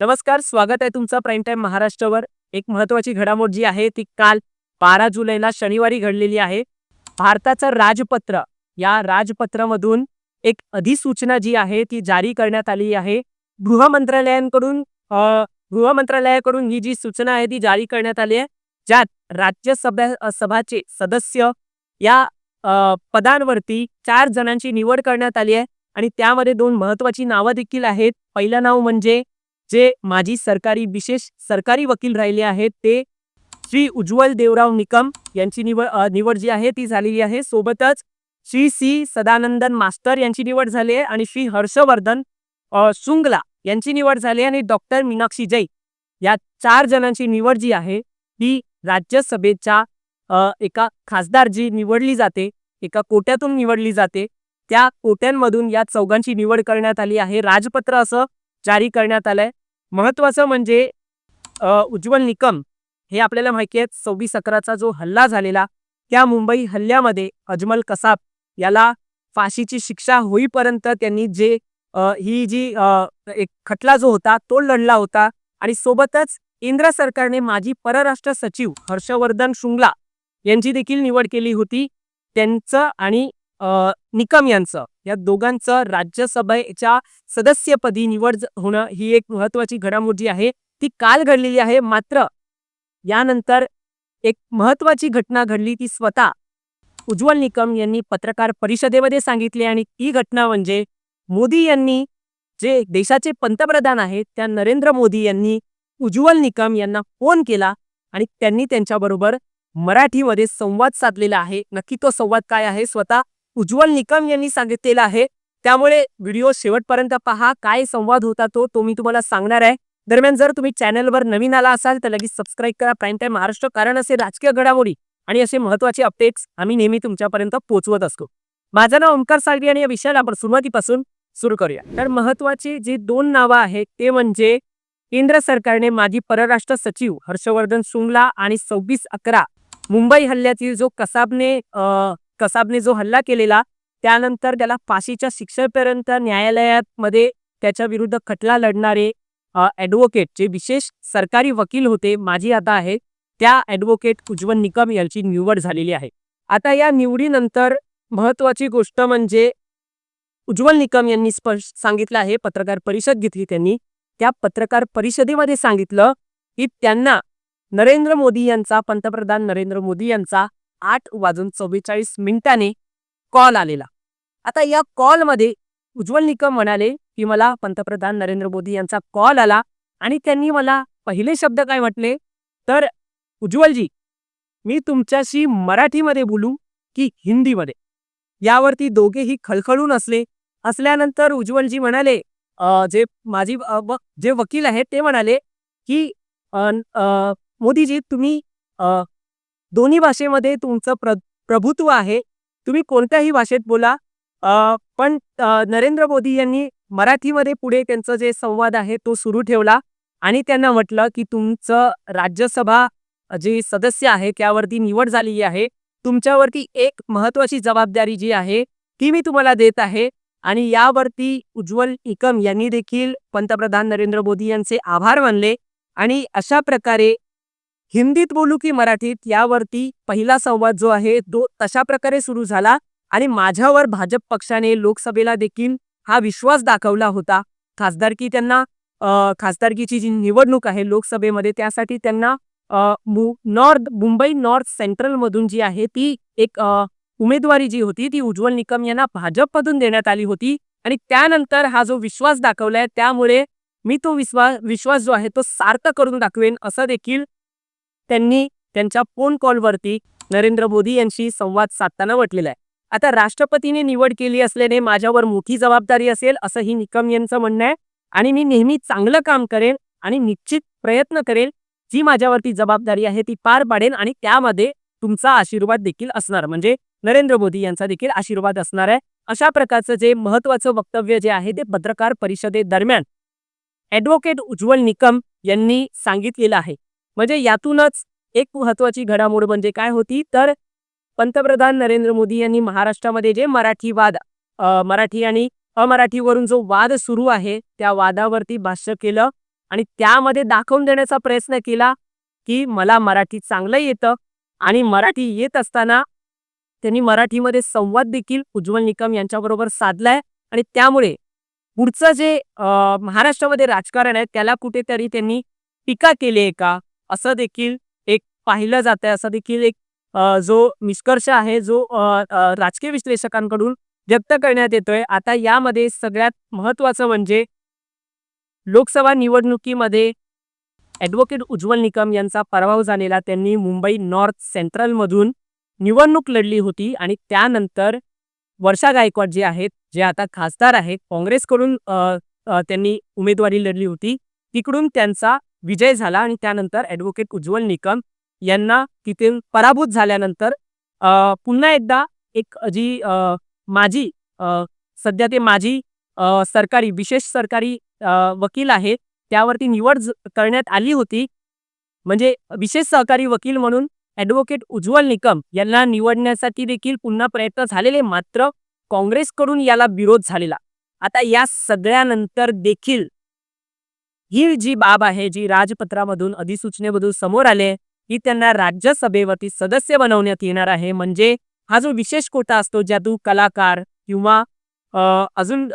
नमस्कार स्वागत आहे तुमचं प्राईम टाइम महाराष्ट्रावर. एक महत्वाची घडामोड जी आहे ती काल बारा जुलैला शनिवारी घडलेली आहे. भारताचं राजपत्र या राजपत्रामधून एक अधिसूचना जी आहे ती जारी करण्यात आली आहे. गृह मंत्रालयांकडून गृह मंत्रालयाकडून ही जी सूचना आहे ती जारी करण्यात आली आहे. ज्यात राज्यसभा सभाचे सदस्य या पदांवरती चार जणांची निवड करण्यात आली आहे. आणि त्यामध्ये दोन महत्वाची नावं देखील आहेत. पहिलं नाव म्हणजे जे माजी सरकारी विशेष सरकारी वकील राहिले आहेत ते श्री उज्ज्वल देवराव निकम यांची निवड निवड जी आहे ती झालेली आहे. सोबतच श्री सी सदानंदन मास्टर यांची निवड झाली आहे आणि श्री हर्षवर्धन सुंगला शुंगला यांची निवड झाली आणि डॉक्टर मीनाक्षी जै या चार जणांची निवड जी आहे ती राज्यसभेच्या एका खासदार जी निवडली जाते एका कोट्यातून निवडली जाते त्या कोट्यांमधून या चौघांची निवड करण्यात आली आहे. राजपत्र असं जारी करण्यात आलंय. महत्वाचं म्हणजे उज्ज्वल निकम हे आपल्याला माहिती आहे सव्वीस अकराचा जो हल्ला झालेला त्या मुंबई हल्ल्यामध्ये अजमल कसाब याला फाशीची शिक्षा होईपर्यंत त्यांनी जे ही जी अ, एक खटला जो होता तो लढला होता. आणि सोबतच केंद्र सरकारने माजी परराष्ट्र सचिव हर्षवर्धन शुंगला यांची देखील निवड केली होती. त्यांचं आणि निकम यांचं. या दोघांचं राज्यसभेच्या सदस्यपदी निवड होणं ही एक महत्वाची घडामोडी आहे. ती काल घडलेली आहे. मात्र यानंतर एक महत्वाची घटना घडली. ती स्वतः उज्ज्वल निकम यांनी पत्रकार परिषदेमध्ये सांगितली आणि ती घटना म्हणजे मोदी यांनी जे देशाचे पंतप्रधान आहेत त्या नरेंद्र मोदी यांनी उज्ज्वल निकम यांना फोन केला आणि त्यांनी त्यांच्याबरोबर मराठीमध्ये संवाद साधलेला आहे. नक्की तो संवाद काय आहे? स्वतः उज्ज्वल निकम यांनी सांगितलेलं आहे. त्यामुळे व्हिडिओ शेवटपर्यंत पहा. काय संवाद होता तो तो मी तुम्हाला सांगणार आहे. दरम्यान जर तुम्ही चॅनलवर नवीन आला असाल तर लगेच सबस्क्राईब करा. प्राईम टाईम महाराष्ट्र कारण असे राजकीय घडामोडी आणि असे महत्त्वाचे अपडेट्स आम्ही नेहमी तुमच्यापर्यंत पोहोचवत असतो. माझं नाव ओंकार सागरी आणि या विषयाला आपण सुरुवातीपासून सुरू करूया. तर महत्वाची जी दोन नावं आहेत ते म्हणजे केंद्र सरकारने माजी परराष्ट्र सचिव हर्षवर्धन शुंगला आणि सव्वीस अकरा मुंबई हल्ल्यातील जो कसाबने कसाबने जो हल्ला केलेला त्यानंतर त्याला फाशीच्या शिक्षेपर्यंत न्यायालयात मध्ये त्याच्या विरुद्ध खटला लढणारे ॲडव्होकेट जे विशेष सरकारी वकील होते माझी आता आहेत त्या ॲडव्होकेट उज्ज्वल निकम यांची निवड झालेली आहे. आता या निवडीनंतर महत्वाची गोष्ट म्हणजे उज्ज्वल निकम यांनी स्पष्ट सांगितलं आहे पत्रकार परिषद घेतली त्यांनी. त्या पत्रकार परिषदेमध्ये सांगितलं की त्यांना नरेंद्र मोदी यांचा पंतप्रधान नरेंद्र मोदी यांचा आठ वाजून चव्वेचाळीस मिनिटाने कॉल आलेला. आता या कॉलमध्ये उज्ज्वल निकम म्हणाले की मला पंतप्रधान नरेंद्र मोदी यांचा कॉल आला आणि त्यांनी मला पहिले शब्द काय म्हटले? तर उज्ज्वलजी मी तुमच्याशी मराठीमध्ये बोलू की हिंदीमध्ये? यावरती दोघेही खळखळून असले असल्यानंतर उज्ज्वलजी म्हणाले जे माझी जे वकील आहेत ते म्हणाले की मोदीजी तुम्ही दोन्ही भाषेमध्ये तुमचं प्र प्रभुत्व आहे. तुम्ही कोणत्याही भाषेत बोला. पण नरेंद्र मोदी यांनी मराठीमध्ये पुढे त्यांचं जे संवाद आहे तो सुरू ठेवला. आणि त्यांना म्हटलं की तुमचं राज्यसभा जे सदस्य आहे त्यावरती निवड झालेली आहे. तुमच्यावरती एक महत्वाची जबाबदारी जी आहे ती मी तुम्हाला देत आहे. आणि यावरती उज्ज्वल इकम यांनी देखील पंतप्रधान नरेंद्र मोदी यांचे आभार मानले. आणि अशा प्रकारे हिंदीत बोलू की मराठीत यावरती पहिला संवाद जो आहे तो तशा प्रकारे सुरू झाला आणि माझ्यावर भाजप पक्षाने लोकसभेला देखील हा विश्वास दाखवला होता. खासदारकी त्यांना खासदारकीची जी निवडणूक आहे लोकसभेमध्ये त्यासाठी त्यांना मु- नॉर्थ मुंबई नॉर्थ सेंट्रलमधून जी आहे ती एक उमेदवारी जी होती ती उज्ज्वल निकम यांना भाजपमधून देण्यात आली होती आणि त्यानंतर हा जो विश्वास दाखवलाय त्यामुळे मी तो विश्वास विश्वास जो आहे तो सार्थ करून दाखवेन असं देखील त्यांनी त्यांच्या फोन कॉलवरती नरेंद्र मोदी यांशी संवाद साधताना म्हटलेला आहे. आता राष्ट्रपतीने निवड केली असल्याने माझ्यावर मोठी जबाबदारी असेल असंही निकम यांचं म्हणणं आहे. आणि मी नेहमी चांगलं काम करेन आणि निश्चित प्रयत्न करेन जी माझ्यावरती जबाबदारी आहे ती पार पाडेन आणि त्यामध्ये तुमचा आशीर्वाद देखील असणार. म्हणजे नरेंद्र मोदी यांचा देखील आशीर्वाद असणार आहे. अशा प्रकारचं जे महत्वाचं वक्तव्य जे आहे ते पत्रकार परिषदेदरम्यान ॲडव्होकेट उज्ज्वल निकम यांनी सांगितलेलं आहे. म्हणजे यातूनच एक महत्वाची घडामोड म्हणजे काय होती? तर पंतप्रधान नरेंद्र मोदी यांनी महाराष्ट्रामध्ये जे मराठी वाद मराठी आणि अमराठीवरून जो वाद सुरू आहे त्या वादावरती भाष्य केलं आणि त्यामध्ये दाखवून देण्याचा प्रयत्न केला की मला मराठी चांगलं येतं आणि मराठी येत असताना त्यांनी मराठीमध्ये संवाद देखील उज्ज्वल निकम यांच्याबरोबर साधलाय आणि त्यामुळे पुढचं जे महाराष्ट्रामध्ये राजकारण आहे त्याला कुठेतरी त्यांनी टीका केली आहे का? असं देखील एक पाहिलं जात आहे असं देखील एक जो निष्कर्ष आहे जो राजकीय विश्लेषकांकडून व्यक्त करण्यात येतोय. आता यामध्ये सगळ्यात महत्वाचं म्हणजे लोकसभा निवडणुकीमध्ये ॲडव्होकेट उज्ज्वल निकम यांचा पराभव झालेला. त्यांनी मुंबई नॉर्थ सेंट्रलमधून निवडणूक लढली होती आणि त्यानंतर वर्षा गायकवाड जे आहेत जे आता खासदार आहेत काँग्रेसकडून त्यांनी उमेदवारी लढली होती. तिकडून त्यांचा विजय झाला आणि त्यानंतर ॲडव्होकेट उज्ज्वल निकम यांना तिथे पराभूत झाल्यानंतर पुन्हा एकदा एक जी माझी सध्या ते माझी सरकारी विशेष सरकारी वकील आहेत त्यावरती निवड करण्यात आली होती. म्हणजे विशेष सहकारी वकील म्हणून ॲडव्होकेट उज्ज्वल निकम यांना निवडण्यासाठी देखील पुन्हा प्रयत्न झालेले मात्र काँग्रेसकडून याला विरोध झालेला. आता या सगळ्यानंतर देखील ही जी बाब आहे जी राजपत्रामधून अधिसूचनेमधून समोर आले ही त्यांना राज्यसभेवरती सदस्य बनवण्यात येणार आहे. म्हणजे हा जो विशेष कोटा असतो ज्यातून कलाकार किंवा अजून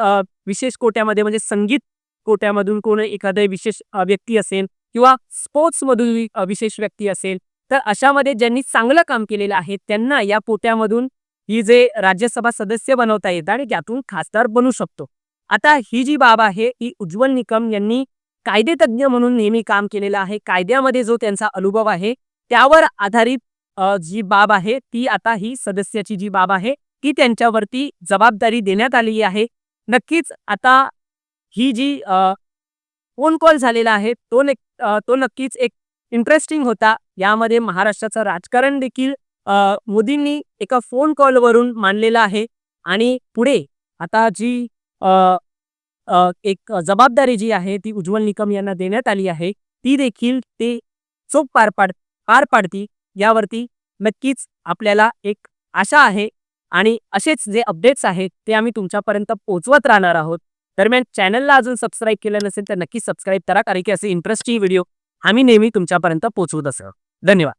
विशेष कोट्यामध्ये म्हणजे संगीत कोट्यामधून कोण एखादं विशेष व्यक्ती असेल किंवा स्पोर्ट्समधून विशेष व्यक्ती असेल तर अशामध्ये ज्यांनी चांगलं काम केलेलं आहे त्यांना या पोट्यामधून ही जे राज्यसभा सदस्य बनवता येतात आणि त्यातून खासदार बनू शकतो. आता ही जी बाब आहे ही उज्ज्वल निकम यांनी कायदेतज्ञ म्हणून नेहमी काम केलेलं आहे. कायद्यामध्ये जो त्यांचा अनुभव आहे त्यावर आधारित जी बाब आहे ती आता ही सदस्याची जी बाब आहे ती त्यांच्यावरती जबाबदारी देण्यात आलेली आहे. नक्कीच आता ही जी फोन कॉल झालेला आहे तो तो नक्कीच एक इंटरेस्टिंग होता. यामध्ये महाराष्ट्राचं राजकारण देखील अ, मोदींनी एका फोन कॉलवरून मांडलेलं आहे. आणि पुढे आता जी अ, एक जबाबदारी जी आहे ती उज्ज्वल निकम यांना देण्यात आली आहे ती देखील ते चोख पार पाड पार पाडती यावरती नक्कीच आपल्याला एक आशा आहे आणि असेच जे अपडेट्स आहेत ते आम्ही तुमच्यापर्यंत पोहोचवत राहणार आहोत. दरम्यान चॅनलला अजून सबस्क्राईब केलं नसेल तर नक्की सबस्क्राईब करा कारण की असे इंटरेस्टिंग व्हिडिओ आम्ही नेहमी तुमच्यापर्यंत पोहोचवत असं धन्यवाद.